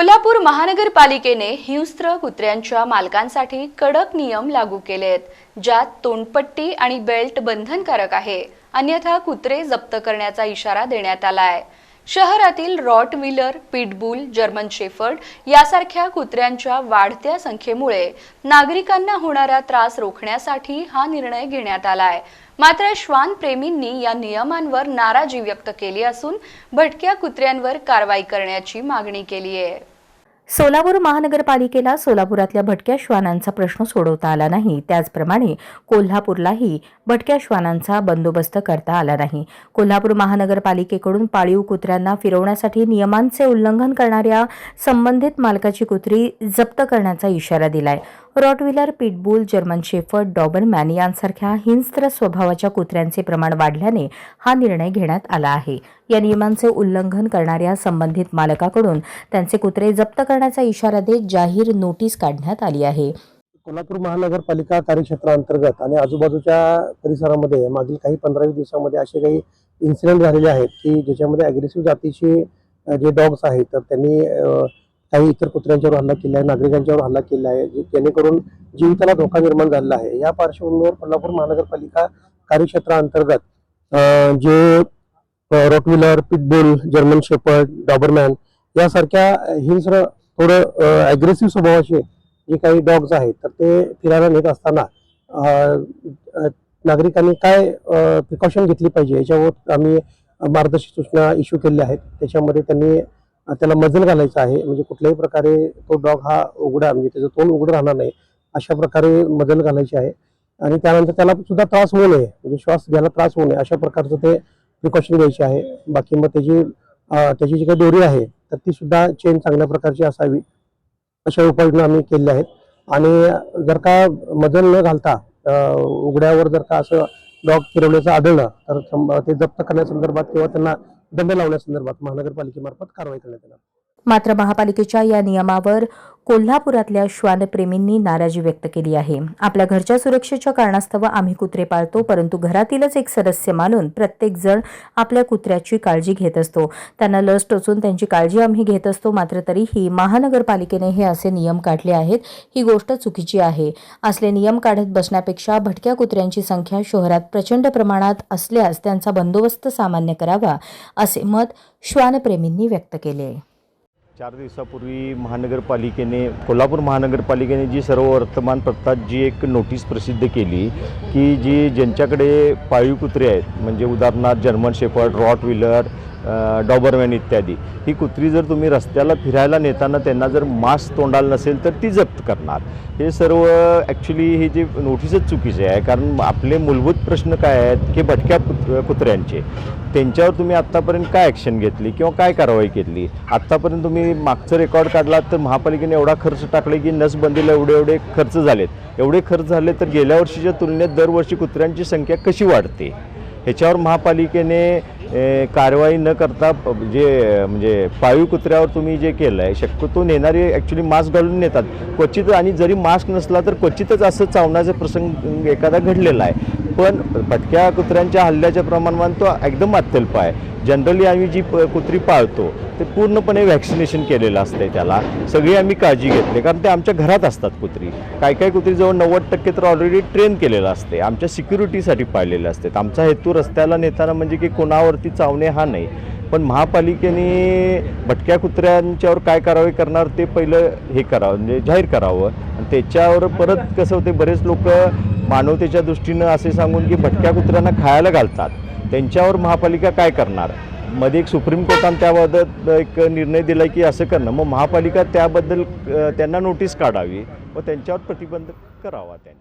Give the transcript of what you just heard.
कोल्हापूर महानगरपालिकेने हिंस्त्र कुत्र्यांच्या मालकांसाठी कडक नियम लागू केले आहेत ज्यात तोंडपट्टी आणि बेल्ट बंधनकारक आहे. अन्यथा कुत्रे जप्त करण्याचा इशारा देण्यात आला आहे शहरातील rottweiler pitbull German shepherd यासारख्या कुत्र्यांच्या वाढत्या संख्येमुळे नागरिकांना होणारा त्रास रोखण्यासाठी हा निर्णय घेण्यात आला आहे मात्र श्वान प्रेमींनी या नियमांवर नाराजी व्यक्त केली असून भटक्या कुत्र्यांवर कारवाई करण्याची मागणी केली आहे सोलापूर महानगरपालिकेला सोलापुरातल्या भटक्या श्वानांचा प्रश्न सोडवता आला नाही. त्याचप्रमाणे कोल्हापूरलाही भटक्या श्वानांचा बंदोबस्त करता आला नाही. कोल्हापूर महानगरपालिकेकडून पाळीव कुत्र्यांना फिरवण्यासाठी नियमांचे उल्लंघन करणाऱ्या संबंधित मालकाची कुत्री जप्त करण्याचा इशारा दिलाय. Rottweiler pitbull German shepherd doberman यांसारख्या हिंस्त्र स्वभावाच्या कुत्र्यांचे प्रमाण वाढल्याने हा निर्णय घेण्यात आला आहे. या नियमांचे उल्लंघन करणाऱ्या संबंधित मालकाकडून त्यांचे कुत्रे जप्त करण्याचा इशारा देत जाहीर नोटीस काढण्यात आली आहे. कोल्हापूर महानगरपालिका कार्यक्षेत्रांतर्गत आणि आजूबाजूच्या परिसरामध्ये मागील काही पंधरावीस दिवसामध्ये असे काही इन्सिडेंट झालेले आहेत की ज्याच्यामध्ये अग्रेसिव्ह जातीचे जे डॉग्स आहेत तर त्यांनी काही इतर कुत्र्यांच्यावर हल्ला केला आहे नागरिकांच्यावर हल्ला केला आहे जेणेकरून जीविताला धोका निर्माण झालेला आहे. या पार्श्वभूमीवर कोल्हापूर महानगरपालिका कार्यक्षेत्राअंतर्गत जे जे rottweiler pitbull German shepherd doberman यासारख्या हिंस्र थोडं अग्रेसिव्ह स्वभावाचे जे काही डॉग्स आहेत तर ते फिरायला नेत असताना नागरिकांनी काय प्रिकॉशन घेतली पाहिजे? याच्यावर आम्ही मार्गदर्शक सूचना इश्यू केलेल्या आहेत. त्याच्यामध्ये त्यांनी त्याला मजल घालायचं आहे. म्हणजे कुठल्याही प्रकारे तो डॉग हा उघडा म्हणजे त्याचं तोंड उघडं राहणार नाही अशा प्रकारे मजल घालायची आहे. आणि त्यानंतर त्याला सुद्धा त्रास होऊ नये म्हणजे श्वास घ्यायला त्रास होऊ नये अशा प्रकारचं ते प्रिकॉशन घ्यायचे आहे. बाकी मग त्याची त्याची जी काही दोरी आहे तर ती सुद्धा चेन चांगल्या प्रकारची असावी अशा उपाययोजना आम्ही केलेल्या आहेत. आणि जर का मजल न घालता उघड्यावर जर का असं डॉग फिरवल्याचं आढळलं तर ते जप्त करण्यासंदर्भात किंवा त्यांना दंड लावण्यासंदर्भात महानगरपालिकेमार्फत कारवाई करण्यात येणार. मात्र महापालिकेच्या या नियमावर कोल्हापुरातल्या श्वानप्रेमींनी नाराजी व्यक्त केली आहे. आपल्या घरच्या सुरक्षेच्या कारणास्तव आम्ही कुत्रे पाळतो परंतु घरातीलच एक सदस्य मानून प्रत्येक जण आपल्या कुत्र्याची काळजी घेत असतो. त्यांना लस टोचून त्यांची काळजी आम्ही घेत असतो मात्र तरीही महानगरपालिकेने हे असे नियम काढले आहेत ही गोष्ट चुकीची आहे. असले नियम काढत बसण्यापेक्षा भटक्या कुत्र्यांची संख्या शहरात प्रचंड प्रमाणात असल्यास त्यांचा बंदोबस्त सामान्य करावा असे मत श्वानप्रेमींनी व्यक्त केले. आहे चार दिवसापूर्वी महानगरपालिकेने कोल्हापूर महानगरपालिकेने जी सर्व वर्तमानपत्रात जी एक नोटीस प्रसिद्ध केली की जी ज्यांच्याकडे पाळीव कुत्रे आहेत म्हणजे उदाहरणार्थ German shepherd rottweiler Dobermann इत्यादी. ही कुत्री जर तुम्ही रस्त्याला फिरायला नेताना त्यांना जर मास्क तोंडाला नसेल तर ती जप्त करणार. हे सर्व ॲक्च्युली हे जे नोटीसच चुकीचे आहे. कारण आपले मूलभूत प्रश्न काय आहेत? की भटक्या कुत कुत्र्यांचे. त्यांच्यावर तुम्ही आत्तापर्यंत काय ॲक्शन घेतली? किंवा काय कारवाई केली? आत्तापर्यंत तुम्ही मागचं रेकॉर्ड काढलात तर महापालिकेने एवढा खर्च टाकले की नसबंदीला एवढे एवढे खर्च झालेत. एवढे खर्च झाले तर गेल्या वर्षीच्या तुलनेत दरवर्षी कुत्र्यांची संख्या कशी वाढते? ह्याच्यावर महापालिकेने कारवाई न करता जे म्हणजे पाळीव कुत्र्यावर तुम्ही जे केलं आहे शक्यतो नेणारे ॲक्च्युली मास्क घालून नेतात. क्वचित आणि जरी मास्क नसला तर क्वचितच असं चावण्याचा प्रसंग एखादा घडलेला आहे. पण भटक्या कुत्र्यांच्या हल्ल्याच्या प्रमाणात तो एकदम अत्यल्प आहे. जनरली आम्ही जी प कुत्री पाळतो ते पूर्णपणे व्हॅक्सिनेशन केलेलं असते त्याला. सगळी आम्ही काळजी घेतली कारण ते आमच्या घरात असतात कुत्री. काय काय कुत्री जवळ नव्वद टक्के तर ऑलरेडी ट्रेन केलेलं असते आमच्या सिक्युरिटीसाठी पाळलेले असते आमचा हेतू रस्त्याला नेताना म्हणजे की कोणावरती चावणे हा नाही. पण महापालिकेने भटक्या कुत्र्यांच्यावर काय कारवाई करणार ते पहिलं हे करावं म्हणजे जाहीर करावं. आणि त्याच्यावर परत कसं होते बरेच लोक मानवतेच्या दृष्टीनं असे सांगून की भटक्या कुत्र्यांना खायला घालतात. त्यांच्यावर महापालिका काय करणार? मध्ये एक सुप्रीम कोर्टानं त्याबाबत एक निर्णय दिला की असं करणं. मग महापालिका त्याबद्दल त्यांना नोटीस काढावी व त्यांच्यावर प्रतिबंध करावा त्यांनी.